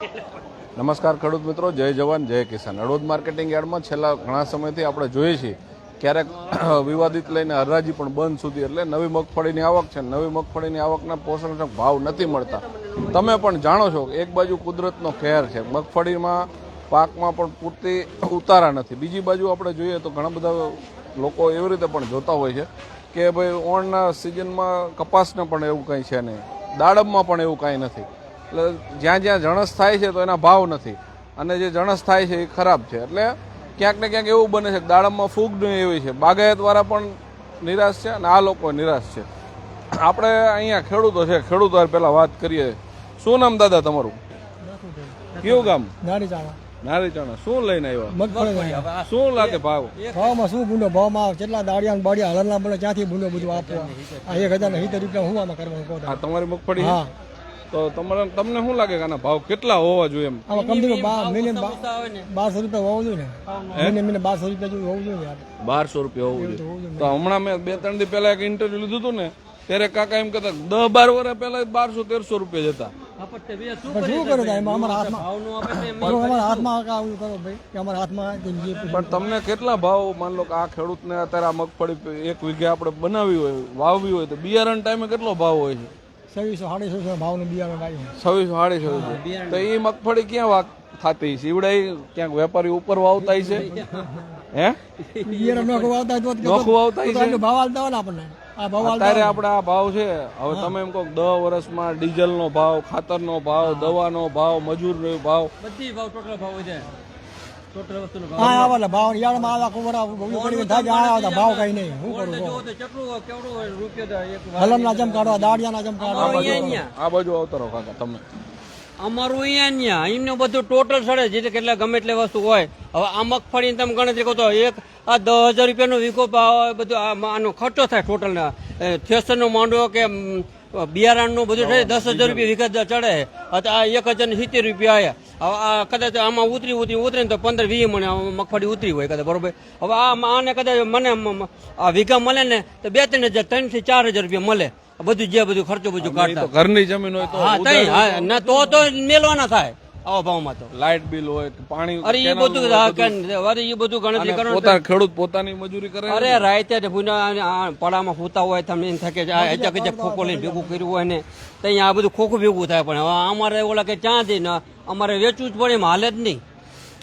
નમસ્કાર ખેડૂત મિત્રો, જય જવાન, જય કિસાન. હળવદ માર્કેટિંગ યાર્ડમાં છેલ્લા ઘણા સમયથી આપણે જોઈએ છીએ, ક્યારેક વિવાદિત લઈને હરાજી પણ બંધ સુધી, એટલે નવી મગફળીની આવક છે, નવી મગફળીની આવકના પોષણક્ષમ ભાવ નથી મળતા. તમે પણ જાણો છો એક બાજુ કુદરતનો કહેર છે, મગફળીમાં, પાકમાં પણ પૂરતી ઉતારા નથી. બીજી બાજુ આપણે જોઈએ તો ઘણા બધા લોકો એવી રીતે પણ જોતા હોય છે કે ભાઈ ઓણના સિઝનમાં કપાસને પણ એવું કંઈ છે નહીં, દાડમમાં પણ એવું કાંઈ નથી. એટલે જ્યાં જ્યાં જણસ થાય છે તો એના ભાવ નથી. અને જે જણસ થાય છે એ ખરાબ છે. એટલે ક્યાંક ને ક્યાંક એવું બને છે કે દાડમમાં ફૂગ નહીં એવી છે. બાગાયતવાળા પણ નિરાશ છે અને આ લોકો નિરાશ છે. આપણે અહીંયા ખેડૂતો છે. ખેડૂતો પહેલા વાત કરીએ. શું નામ દાદા તમારું? કયું ગામ? નારી ચણા શું લઈને આવ્યા? મગફળી શું લાગે ભાવ? ભાવમાં શું ભૂંડો? ભાવમાં કેટલા દાડિયા બાડિયા હલરના બોલે ક્યાંથી ભૂંડો બધું આપવા. આ એક હજાર ને સિત્તેર રૂપિયા હું આમાં કરવાનું કહો તમારી મગફળી હા. તો તમારે તમને શું લાગે કે આના ભાવ કેટલા હોવા જોઈએ એમ? આમાં બા મિનિમમ બારસો રૂપિયા હોવું જોઈએ ને. મિનિમમ મિનિમમ બારસો રૂપિયા જેવું હોવું જોઈએ બારસો રૂપિયા હોવું તો જોઈએ. તો હમણાં મેં બે ત્રણ દી પહેલા એક ઇન્ટરવ્યુ લીધું હતું ને ત્યારે કાકા એમ કહેતા દસ બાર વર્ષ પહેલા બારસો તેરસો રૂપિયા જતા પણ શું કરે અમારા હાથમાં હાથમાં આ આવું કરો ભાઈ કે અમારા હાથમાં જે જે પણ તમને કેટલા ભાવ માન લો કે આ ખેડૂતને અત્યારે આ મગફળી એક વીઘે આપણે બનાવી હોય વાવવી હોય તો બિયારણ ટાઈમે કેટલો ભાવ હોય છે? છવ્વીસો સાડીસો ભાવનું બિયારણ આવ્યું છવ્વીસો સાડીસો તો એ મગફળી ક્યાં વાક થતી? છે ક્યાંક વેપારી ઉપર વાવતા છે? હે? બિયારણ નોખું વાવતા હોય તો નોખું વાવતા છે? ભાવ આલતા હોય આપણને. આ ભાવ આલતા અત્યારે આપણે આ ભાવ છે. હવે તમે એમ કહો કે દસ વર્ષમાં ડીઝલનો ભાવ ખાતરનો ભાવ દવાનો ભાવ મજૂરનો ભાવ. બધી ભાવ ટોટલ ભાવ વધે ભાવ હા આવા ભાવ આવા પડી થાય આ આવતા ભાવ કઈ નહીં. શું કરું જમ આ બાજુ કાકા તમે અમારું અહીંયા અહીંયા એમનું બધું ટોટલ સડે જે કેટલા ગમે એટલી વસ્તુ હોય. હવે આ મગફળી તમે ગણતરી કહો તો એક આ દસ હજાર રૂપિયાનો નો ભાવ બધું આનો ખર્ચો થાય ટોટલ થેસરનો માંડવો કે બિયારણનું બધું થાય દસ હજાર રૂપિયા દ- ચડે. અથવા આ એક હજાર ને સિત્તેર રૂપિયા આવ્યા હવે આ કદાચ આમાં ઉતરી ઉતરી ઉતરે તો પંદર વીસ મને મગફળી ઉતરી હોય કદાચ બરોબર? હવે આ આને કદાચ મને આ વીઘા મળે ને તો બે ત્રણ હજાર ત્રણથી ચાર હજાર રૂપિયા મળે. બધું જે બધું ખર્ચો બધું કાઢતા. ઘરની જમીન હોય તો હા તઈ હા ના તો તો મેલવાના થાય. આવા ભાવમાં તો. લાઇટ બિલ હોય પાણી અરે એ બધું અરે એ બધું ગણતરી કરો પોતાના ખેડૂત પોતાની મજૂરી કરે અરે રાતે પડામાં ફૂતા હોય તમને એમ થાય કે આ અચક અચક ખોખો લઈને ભેગું કર્યું હોય ને તો અહીંયા આ બધું ખોખું ભેગું થાય. પણ હવે અમારે ઓલા કે ક્યાં જઈને અમારે વેચવું જ પડે એમાં હાલે જ નહીં.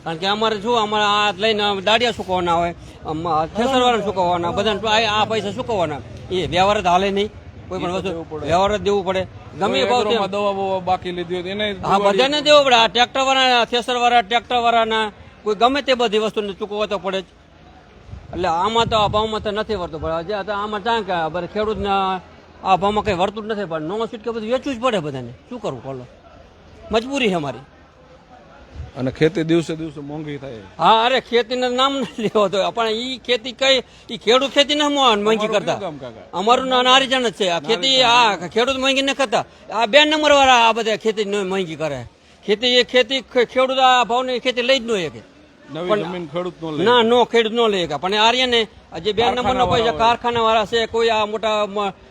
કારણ કે અમારે શું અમારે આ લઈને દાડિયા સુકવવાના હોય થેસરવાળા સુકવવાના બધાને આ આ પૈસા સુકવવાના. એ વ્યવહાર જ હાલે નહીં. કોઈ પણ વસ્તુ. વ્યવહાર જ દેવું પડે. ગમે ભાવ દવા બાકી લીધી હોય એને હા બધાને દેવું પડે. આ ટ્રેક્ટર વાળા થેસર વાળા ટ્રેક્ટર વાળાના કોઈ ગમે તે બધી વસ્તુને ચૂકવવા તો પડે જ. એટલે આમાં તો આ ભાવમાં તો નથી વળતું પડે હજી આમાં ક્યાં કે બધા ખેડૂતને આ ભાવમાં કંઈ વળતું જ નથી. પડે નો સીટ કે બધું વેચવું જ પડે બધાને. શું કરવું બોલો? મજબૂરી છે અમારી. અને ખેતી દિવસે દિવસે મોંઘી થાય. હા અરે ખેતીનું નામ નથી લેવો તો પણ ઈ ખેતી કઈ ઈ ખેડૂત ખેતી ના મોંઘી કરતા. અમારું ના નારીજણ જ છે. આ ખેતી આ ખેડૂત મોંઘી ન કરતા. આ બે નંબર વાળા આ બધા ખેતી ન મહેંગી કરે. ખેતી એ ખેતી ખેડૂત આ ભાવની ખેતી લઈ જ ન શકે. નો ના ખેડૂત નો લઈ પણ આર્ય ને જે બે નંબર નો પૈસા કારખાના વાળા છે કોઈ આ મોટા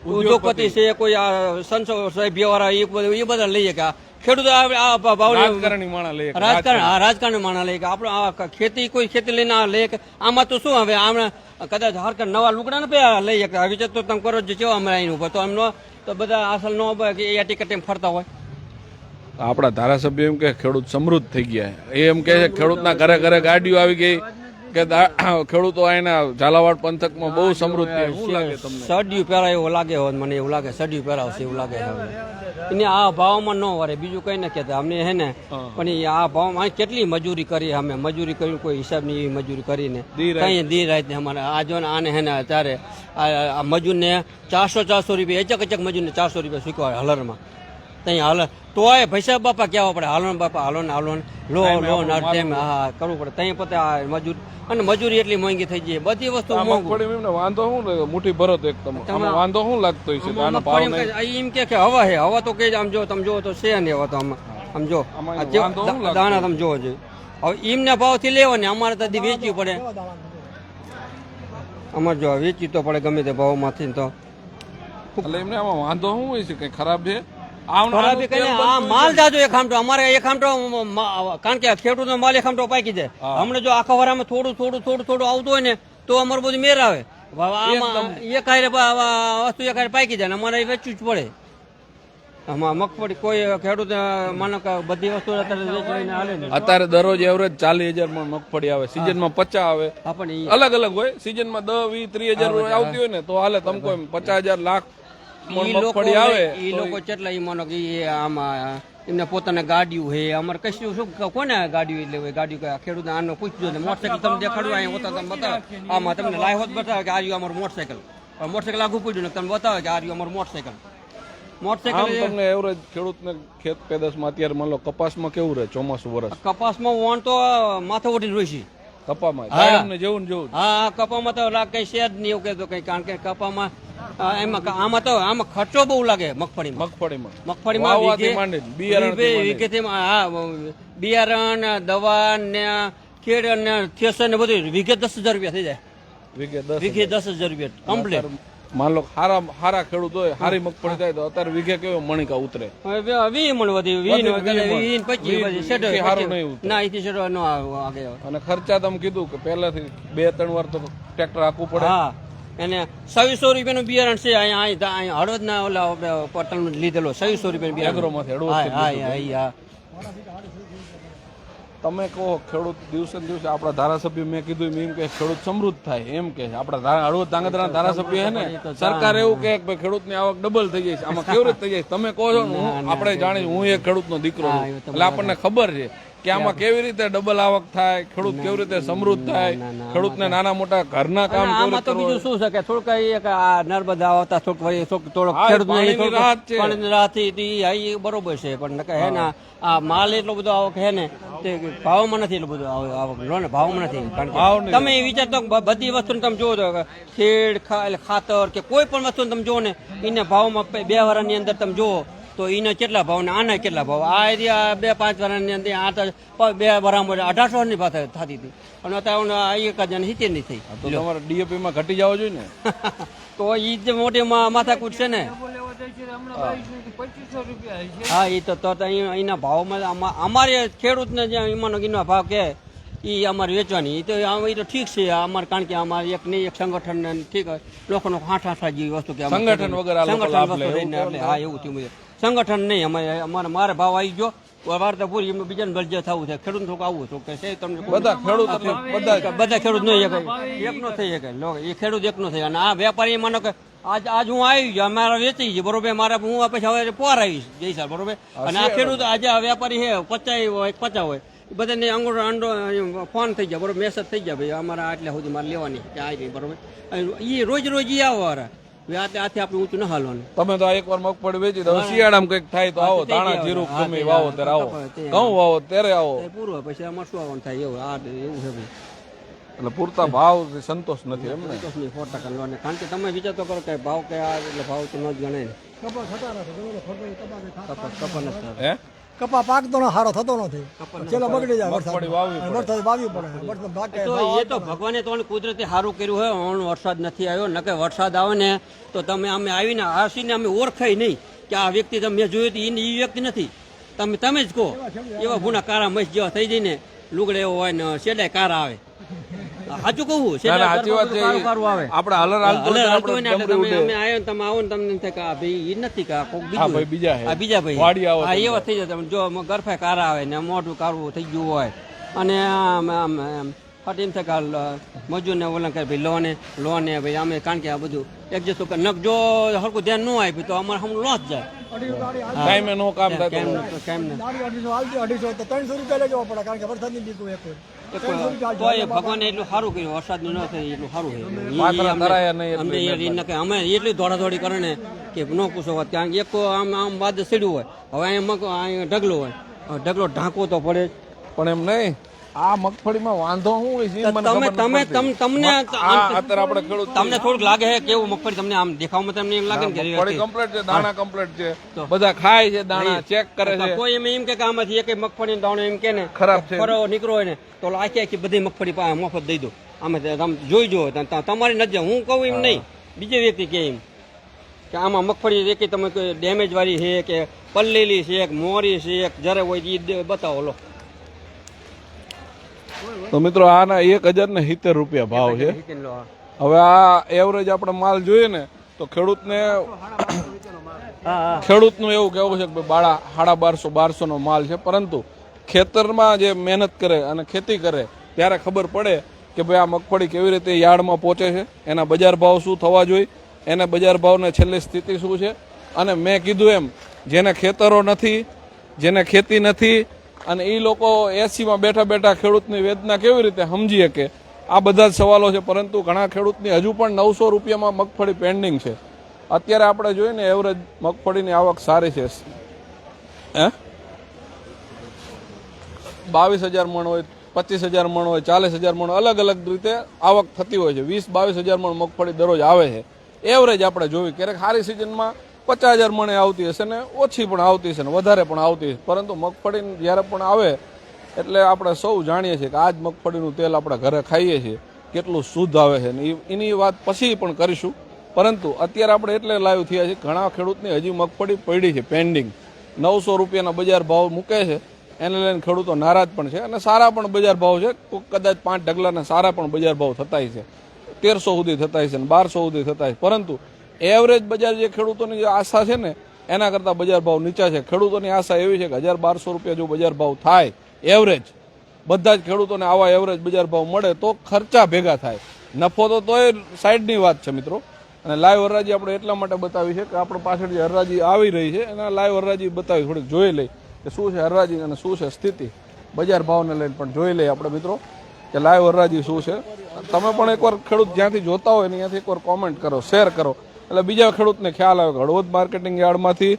ઉદ્યોગપતિ. છે કોઈ આ સંસદ સભ્ય વાળા એ બધા લઈ શકે ખેડૂત રાજકારણી માણા લે રાજકારણ હા રાજકારણ. માણા લે કે આપણો આ ખેતી કોઈ ખેતી લઈને આ લે આમાં તો શું હવે આમ કદાચ હરકત નવા લુગડા ને પે લઈ શકે વિચાર તો તમે કરો જ અમે અહીં ઉપર. તો એમનો તો બધા અસલ નો એ ટિકિટ એમ ફરતા હોય. આપણા ધારાસભ્ય એમ કે ખેડૂત સમૃદ્ધ થઈ ગયા એ એમ કે છે ખેડૂતના ઘરે ઘરે ગાડીઓ આવી ગઈ કે ખેડૂતો અહીંના ઝાલાવાડ પંથકમાં બહુ સમૃદ્ધ થયા શું લાગે તમને? સડિયું પહેરાય એવું લાગે હોય મને એવું લાગે સડિયું પહેરાવશે એવું લાગે એને આ ભાવમાં ન વરે. બીજું કઈ ન કહેતા. અમને હે ને પણ આ ભાવમાં કેટલી મજૂરી કરી અમે? મજૂરી કર્યું કોઈ હિસાબની એવી મજૂરી કરીને. કઈ દી રાત ને અમારે. આ ને આને હે ને અત્યારે આ મજૂરને ચારસો ચારસો રૂપિયા એચક એચક મજૂરને ચારસો રૂપિયા શીખવાડે હલરમાં. ત્યાં હાલ. તો એ ભૈસા બાપા કહેવા પડે હાલો ને બાપા હાલો ને હાલો ને. લો લો ના ટાઈમ હા કરવું પડે. ત્યાં પોતે મજૂર અને મજૂરી એટલી મોંઘી થઈ જાય બધી વસ્તુ વાંધો શું લાગે? મુઠ્ઠી ભરો એક તમે. વાંધો શું લાગતો છે એમ? કે હવા હે હવા તો કે આમ જો તમે જો તો છે ને હવા તો આમ. આમ જો? દાણા તમે જોવો જોઈએ હવે એમના ભાવથી લેવાની અમારે ત્યાંથી વેચવી પડે. અમારે જો વેચવી તો પડે ગમે તે ભાવમાંથી તો. એટલે એમને આમાં વાંધો શું હોય છે? કઈ ખરાબ છે? આનું- ખરાબી આનું તેલ કઈ આ માલ જાજો એક આમટો અમારે એક આમટો કારણ કે ખેડૂતનો માલ એક આમટો પાકી જાય. હમણાં જો આખા વરામાં થોડું થોડું થોડું થોડું આવતું હોય ને તો અમારું બધું મેર આવે. આમાં એક હારે વસ્તુ એક હારે પાકી જાય અમારે વેચવું જ પડે. આમાં મગફળી કોઈ ખેડૂત માનો કે બધી વસ્તુ અત્યારે વેચીને હાલે ને. અત્યારે દરરોજ એવરેજ ચાલીસ હજારમાં મગફળી આવે. સિઝનમાં પચાસ આવે. અલગ અલગ હોય. સિઝનમાં દસ વીસ ત્રીસ હજાર આવતી હોય ને તો હાલે તમકો કોઈ પચાસ હજાર લાખ મગફળી આવે ઈ લોકો કેટલા ઈ માનો કે આમાં એમને પોતાને ગાડીયું હે અમારે કશું શું કોને ગાડીઓ એટલે હોય? ગાડીઓ કયા ખેડૂત આનો પૂછજો ને મોટરસાઇકલ તમે દેખાડો અહીંયા હોતા તમે બતાવો. આમાં તમને લાઈવ હોત બતાવે કે આ રહ્યું અમારું મોટરસાઇકલ. પણ મોટરસાઇકલ આગું પૂછ્યું ને તમે બતાવે કે આ રહ્યું અમારું મોટરસાઇકલ. મોટરસાઇકલ તમને એવરેજ ખેડૂતને ખેત પેદાશમાં અત્યારે માન લો કપાસમાં કેવું રહે ચોમાસું વરસ? કપાસમાં વણ તો માથે ઉઠીને રોઈ છે. કપામાં. જેવું ને જેવું હા કપામાં તો કઈ છે જ નહીં એવું કહેતો કઈ. કારણ કે કપામાં એમાં આમાં તો આમાં ખર્ચો બહુ લાગે મગફળીમાં. મગફળીમાં. મગફળીમાં હા બિયારણ દવા ને ખેડ અને થેસર ને બધું વીઘે દસ હજાર રૂપિયા થઈ જાય. વીઘે દસ વીઘે દસ હજાર રૂપિયા કમ્પ્લીટ માન લો હારા હારા ખેડૂત હોય હારી મગફળી થાય તો અત્યારે વીઘે કેવો મણિકા ઉતરે? વી મણ વધી વી પછી હારું. નહીં ઉતરે. ના એથી શેઠ નો આગે અને ખર્ચા તમે કીધું કે પહેલાથી બે ત્રણ વાર તો ટ્રેક્ટર આખું પડે. હા. એને સવીસો રૂપિયાનું બિયારણ છે અહીંયા અહીંયા હળવદના ઓલા પટલ લીધેલો સવીસો રૂપિયાનું બિયારણ. હા હા હા હા. તમે કહો ખેડૂત દિવસે ને દિવસે આપણા ધારાસભ્ય મેં કીધું એમ કે ખેડૂત સમૃદ્ધ થાય એમ કે. આપણા હળવદ ધાંગધ્રા ધારાસભ્ય છે ને સરકાર એવું કે ભાઈ ખેડૂતની આવક ડબલ થઈ જાય આમાં કેવી રીતે થઈ જાય તમે કહો છો ને આપણે જાણી હું એક ખેડૂતનો દીકરો એટલે આપણને ખબર છે. કે આમાં કેવી રીતે ડબલ આવક થાય ખેડૂત કેવી રીતે સમૃદ્ધ થાય ખેડૂતને નાના મોટા ઘરના કામ આમાં તો બીજું શું છે કે થોડુંક એક આ નર્મદા આવતા થોડુંક વળી થોડુંક થોડોક હા, ખેડૂત પાણીની રાહત ઈ બરોબર છે પણ હે ને આ માલ એટલો બધો આવક હે ને તે ભાવમાં નથી એટલું બધું આવક. લો ને ભાવમાં નથી કારણ કે તમે એ વિચારતો બધી વસ્તુને તમે જોવો છો ખેડ ખાતર કે કોઈ પણ વસ્તુ તમે જોવો ને એને ભાવમાં બે વર્ષની અંદર તમે જોવો તો એને કેટલા ભાવ ને આના કેટલા ભાવ? આ એરિયા બે પાંચ વર્ષની અંદર આ તો બે વર્ષમાં અઢારસો ની પાસે થતી હતી. અને અત્યારે આ એક હજાર સિત્તેરની થઈ. તો તમારે ડીએપી માં ઘટી જવો જોઈએ ને. તો એ જે મોટી મા- માથાકૂટ છે ને. હા. એ તો તો તો અહીં- અહીંના ભાવમાં અમારે ખેડૂતને જે એમાંનો ગીનો ભાવ કે એ અમારે વેચવાની. એ તો એ તો ઠીક છે અમારે કારણ કે અમારે એક નહીં એક સંગઠન ઠીક લોકોનો હાંઠ હાંઠા જેવી વસ્તુ કે સંગઠન વગર સંગઠન વસ્તુ હા એવું થયું. સંગઠન નહીં અમારે અમારે મારે ભાવ આવી ગયો. વાર્તા પૂરી એમને બીજાને બળજે થવું છે ખેડૂત થોડુંક આવું કે છે તમને બધા ખેડૂત બધા બધા ખેડૂત નો એક એક નો થઈ શકે એ ખેડૂત એક નો થઈ અને આ વેપારી માનો કે આજ આજ હું આવી ગયો મારા વેચી ગયો બરોબર? મારા હું પછી હવે પોર આવીશ સાલ બરોબર? અને આ ખેડૂત આજે આ વેપારી છે પચાવી હોય પચાસ હોય. બધાને અંગૂઠો અંડો ફોન થઈ જાય બરોબર? મેસેજ થઈ જાય ભાઈ અમારા આટલા સુધી મારે લેવાની છે, કે બરોબર? એ રોજ રોજ એ આવો વાળા હવે આથી આપણે ઊંચું ન હાલવાનું. તમે તો એકવાર મગફળી વેચી દો. શિયાળામાં કંઈક થાય તો આવો તે દાણા જીરું ગમે વાવો ત્યારે આવો. ઘઉં વાવો ત્યારે આવો. પૂરો પછી અમારે શું આવવાનું થાય? એવું આ એવું છે ભાઈ. એટલે પૂરતા ભાવ સંતોષ નથી એમ ને. સંતોષની સો ટકા લો કારણ કે તમે વિચારતો કરો કે ભાવ કે આ એટલે ભાવ તો ન જ થતા નથી ખબર નહીં, નથી હે? કપા પાકતો ન સારો થતો નથી. ચેલો બગડી જાય વરસાદ. વરસાદ વાવવી પડે. વરસાદ પાકે તો એ તો ભગવાને તો કુદરતી સારું કર્યું હોય ઓણ વરસાદ નથી આવ્યો નકે વરસાદ આવે ને તો તમે અમે આવીને આસીને અમે ઓળખાય નહીં કે આ વ્યક્તિ તમે મેં જોયું હતું એ વ્યક્તિ નથી. તમે તમે જ કહો. એવા ભૂના કારા મસ જેવા થઈ જઈને લુગડે એવો હોય ને છેલ્લે કારા આવે. સાચું કહું છે ના, સાચી વાત છે. આપણે હલર હાલતો હલે હોય ને આપણે ડમરી ઉડે. અમે આયો તમે આવો ને તમને થાય કે આ ભાઈ ઈ નથી કે કોક બીજું ભાઈ, બીજા આ બીજા ભાઈ. વાડી આવો હા એવા થઈ જાય તમે જો આમાં ગરફાય કારા આવે ને મોઢું કારવું થઈ ગયું હોય. અને આમ આમ આમ ફટ એમ થાય કે આ લ- મજૂરને ઓલા કરે ભાઈ લોને લોને ભાઈ અમે કારણ કે આ બધું એડજસ્ટ જ નક જો હરકું ધ્યાન ન આપ્યું તો અમારે હમ લોસ જાય. ટાઈમે નો કામ થાય કેમ કેમ ન. દાડી અઢીસો તો ત્રણસો રૂપિયા લેજો પડે કારણ કે વરસાદની બીક એક હોય. ત્રણસો રૂપિયા તો એ ભગવાને એટલું સારું કર્યું વરસાદનું ન થાય એટલું સારું નકે અમે એટલી દોડાદોડી કરે ને કે ન પૂછો વાત કારણ કે એક તો આમ આમ બાદ સીડ્યું હોય. હવે અહીંયા ઢગલો હોય. ઢગલો ઢાંકો તો પડે પણ એમ નહીં. આ મગફળીમાં વાંધો હું તમે તમે તમ- તમને અત્યારે આપણે ખેડૂત તમને થોડુંક લાગે છે કેવું મગફળી તમને આમ દેખાવમાં તમને એમ લાગે ને મગફળી કમ્પ્લીટ છે દાણા કમ્પ્લીટ છે. બધા ખાય છે દાણા ચેક કરે છે. કોઈ એમ એમ કે આમાંથી એક મગફળી દાણો એમ કે ને ખરાબ છે. ફરો નીકળો ને તો આખી આખી બધી મગફળી પાસે મફત દઈ દો. આમાં તમે જોઈ જો તમારી નજર. હું કહું એમ નહીં. બીજે વ્યક્તિ કે એમ કે આમાં મગફળી એક તમે ડેમેજ વાળી છે કે પલ્લીલી છે એક મોરી છે એક જરે હોય એ બતાવો લો. તો મિત્રો આના એક હજાર ને સિત્તેર રૂપિયા ભાવ છે. હવે આ એવરેજ આપણે માલ જોઈએ ને, તો ખેડૂતને ખેડૂતનું એવું કહેવું છે કે બાળા સાડા બારસો બારસો નો માલ છે પરંતુ ખેતરમાં જે મહેનત કરે અને ખેતી કરે, ત્યારે ખબર પડે કે ભાઈ આ મગફળી કેવી રીતે યાર્ડમાં પહોંચે છે, એના બજાર ભાવ શું થવા જોઈએ, એના બજાર ભાવને છેલ્લી સ્થિતિ શું છે અને મેં કીધું એમ, જેને ખેતરો નથી, જેને ખેતી નથી અને એ લોકો એસીમાં બેઠા બેઠા ખેડૂતની વેદના કેવી રીતે સમજી શકે? આ બધા જ સવાલો છે, પરંતુ ઘણા ખેડૂતની હજુ પણ નવસો રૂપિયામાં મગફળી પેન્ડિંગ છે. અત્યારે આપણે જોઈએ ને એવરેજ મગફળીની આવક સારી છે. હે? બાવીસ હજાર મણ હોય, પચીસ હજાર મણ હોય, ચાલીસ હજાર મણ અલગ અલગ રીતે આવક થતી હોય છે. વીસ બાવીસ હજાર મણ મગફળી દરરોજ આવે છે. એવરેજ આપણે જોવી. ક્યારેક સારી સિઝનમાં પચાસ હજાર મણે આવતી હશે ને ઓછી પણ આવતી હશે ને વધારે પણ આવતી હશે. પરંતુ મગફળી જ્યારે પણ આવે, એટલે આપણે સૌ જાણીએ છીએ કે આ જ મગફળીનું તેલ આપણે ઘરે ખાઈએ છીએ, કેટલું શુદ્ધ આવે છે ને એની વાત પછી પણ કરીશું. પરંતુ અત્યારે આપણે એટલે લાઈવ થયા છીએ, ઘણા ખેડૂતની હજી મગફળી પડી છે પેન્ડિંગ નવસો રૂપિયાના બજાર ભાવ મૂકે છે, એને લઈને ખેડૂતો નારાજ પણ છે અને સારા પણ બજાર ભાવ છે. કદાચ પાંચ ઢગલાના સારા પણ બજાર ભાવ થતા છે. તેરસો સુધી થતા છે ને બારસો સુધી થતા છે. પરંતુ એવરેજ બજાર જે ખેડૂતોની જે આશા છે ને, એના કરતાં બજાર ભાવ નીચા છે. ખેડૂતોની આશા એવી છે કે હજાર બારસો રૂપિયા જો બજાર ભાવ થાય એવરેજ બધા જ ખેડૂતોને આવા એવરેજ બજાર ભાવ મળે તો ખર્ચા ભેગા થાય. નફો તો તોય સાઈડની વાત છે મિત્રો. અને લાઈવ હરાજી આપણે એટલા માટે બતાવી છે કે આપણે પાછળ જે હરાજી આવી રહી છે, એના લાઈવ હરાજી બતાવી થોડીક જોઈ લઈ કે શું છે હરાજી અને શું છે સ્થિતિ. બજાર ભાવને લઈને પણ જોઈ લઈએ આપણે મિત્રો કે લાઈવ હરાજી શું છે. તમે પણ એકવાર ખેડૂત જ્યાંથી જોતા હોય ને ત્યાંથી એકવાર કોમેન્ટ કરો શેર કરો. એટલે બીજા ખેડૂતને ખ્યાલ આવે કે હળવદ માર્કેટિંગ યાર્ડમાંથી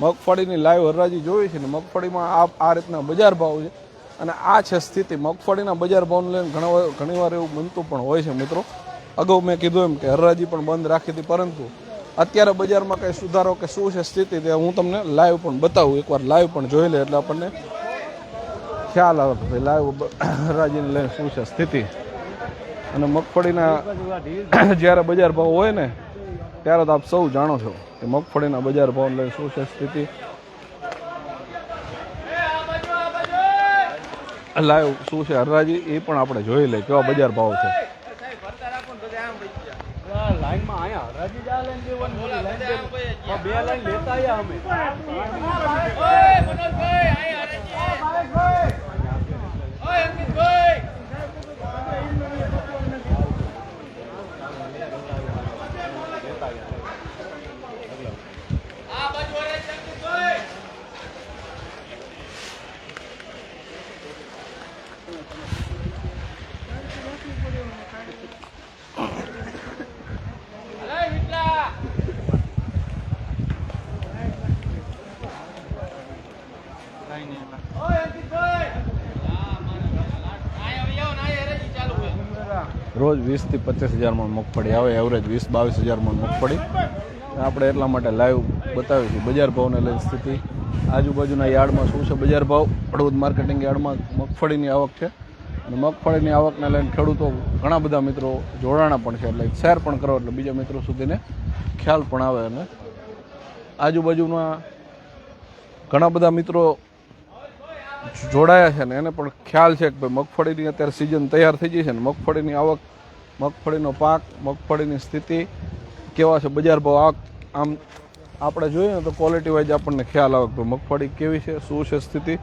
મગફળીની લાઈવ હરાજી જોઈ છે ને મગફળીમાં આ આ રીતના બજાર ભાવ છે. અને આ છે સ્થિતિ. મગફળીના બજાર ભાવને લઈને ઘણા વાર- ઘણીવાર એવું બનતું પણ હોય છે મિત્રો. અગાઉ મેં કીધું એમ કે હરાજી પણ બંધ રાખી હતી પરંતુ અત્યારે બજારમાં કંઈ સુધારો કે શું છે સ્થિતિ તે હું તમને લાઈવ પણ બતાવું. એકવાર લાઈવ પણ જોઈ લે એટલે આપણને ખ્યાલ આવે કે ભાઈ લાઈવ હરાજીને લઈને શું છે સ્થિતિ. અને મગફળીના જ્યારે બજાર ભાવ હોય ને ત્યારે તો આપ સૌ જાણો છો કે મગફળીના બજાર ભાવ લઈને શું છે સ્થિતિ લાઈવ શું છે હરરાજી એ પણ આપણે જોઈ લઈએ કેવા બજાર ભાવ છે. બે લાઈન લેતા આયા અમે રોજ વીસથી પચીસ હજારમાં મગફળી આવે એવરેજ વીસ, બાવીસ હજારમાં મગફળી. આપણે એટલા માટે લાઈવ બતાવીશું. બજાર ભાવને લઈને સ્થિતિ આજુબાજુના યાર્ડમાં શું છે? બજાર ભાવ, હળવદ માર્કેટિંગ યાર્ડમાં મગફળીની આવક છે. અને મગફળીની આવકને લઈને ખેડૂતો ઘણા બધા મિત્રો જોડાણા પણ છે, એટલે શેર પણ કરો એટલે બીજા મિત્રો સુધીને ખ્યાલ પણ આવે અને આજુબાજુના ઘણા બધા મિત્રો જોડાયા છે ને એને પણ ખ્યાલ છે કે ભાઈ મગફળીની અત્યારે સિઝન તૈયાર થઈ ગઈ છે ને મગફળીની આવક, મગફળીનો પાક, મગફળીની સ્થિતિ, કેવા છે બજાર ભાવ આમ આપણે જોઈએ ને તો ક્વોલિટી વાઇઝ આપણને ખ્યાલ આવે કે મગફળી કેવી છે, શું છે સ્થિતિ?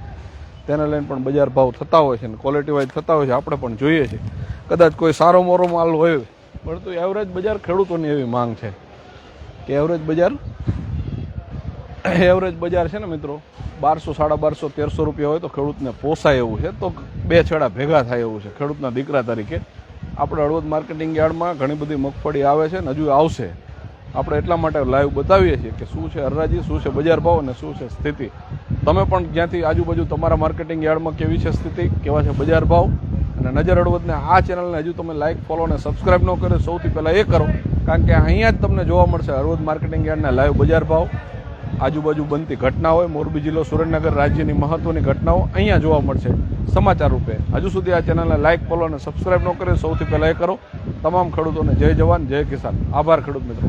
તેને લઈને પણ બજાર ભાવ થતા હોય છે ને ક્વોલિટી વાઇઝ થતા હોય છે, આપણે પણ જોઈએ છીએ કદાચ કોઈ સારો મોરો માલ હોય, પરંતુ એવરેજ બજાર ખેડૂતોની એવી માંગ છે કે એવરેજ બજાર એવરેજ બજાર છે ને મિત્રો, બારસો, સાડા બારસો, તેરસો રૂપિયા હોય તો ખેડૂતને પોસાય એવું છે, તો બે છેડા ભેગા થાય એવું છે. ખેડૂતના દીકરા તરીકે આપણે હળવદ માર્કેટિંગ યાર્ડમાં ઘણી બધી મગફળી આવે છે ને હજુ આવશે. આપણે એટલા માટે લાઈવ બતાવીએ છીએ કે શું છે હરાજી શું છે બજાર ભાવ અને શું છે સ્થિતિ. તમે પણ જ્યાંથી આજુબાજુ તમારા માર્કેટિંગ યાર્ડમાં કેવી છે સ્થિતિ, કેવા છે બજાર ભાવ, અને નજર અડવદને આ ચેનલને હજુ તમે લાઇક ફોલો અને સબસ્ક્રાઇબ ન કરો સૌથી પહેલાં એ કરો, કારણ કે અહીંયા જ તમને જોવા મળશે હળવદ માર્કેટિંગ યાર્ડના લાઈવ બજાર ભાવ. આજુબાજુ બનતી ઘટના હોય, મોરબી જિલ્લો, સુરેન્દ્રનગર રાજ્યની મહત્વની ઘટનાઓ અહીંયા જોવા મળશે. સમાચાર રૂપે હજુ સુધી આ ચેનલને લાઇક ફોલો અને સબસ્ક્રાઇબ ન કરે સૌથી પહેલાં એ કરો. તમામ ખેડૂતોને જય જવાન, જય કિસાન. આભાર ખેડૂત મિત્રો.